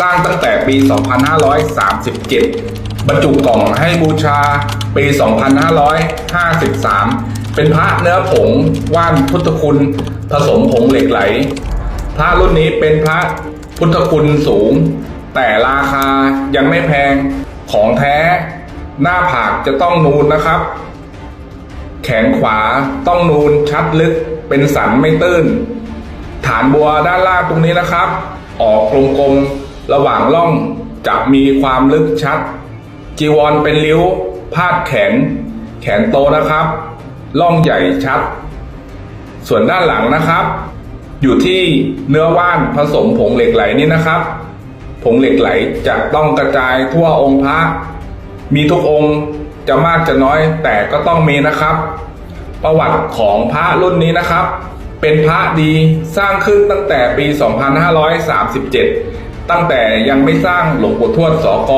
สร้างตั้งแต่ปี 2537 บรรจุกล่องให้บูชาปี 2553 เป็นพระเนื้อผงว่านพุทธคุณ ผสมผงเหล็กไหล พระรุ่นนี้เป็นพระพุทธคุณสูง แต่ราคายังไม่แพงของแท้หน้าผากจะต้องนูนนะครับ แขนขวาต้องนูนชัดลึกเป็นสันไม่ตื้น ฐานบัวด้านล่างตรงนี้นะครับ ออกกลมๆ ระหว่างร่องจะมีความลึกชัด จีวรเป็นริ้ว พาดแขน แขนโตนะครับร่องใหญ่ชัด ส่วนด้านหลังนะครับ อยู่ที่เนื้อว่านผสมผงเหล็กไหลนี่นะครับ ผงเหล็กไหลจะต้องกระจายทั่วองค์พระ มีทุกองค์จะมากจะน้อยแต่ก็ต้องมีนะครับ ประวัติของพระรุ่นนี้นะครับ เป็นพระดีสร้างขึ้นตั้งแต่ปี 2537 ตั้งแต่ยังไม่สร้างหลวงปู่ทวดสก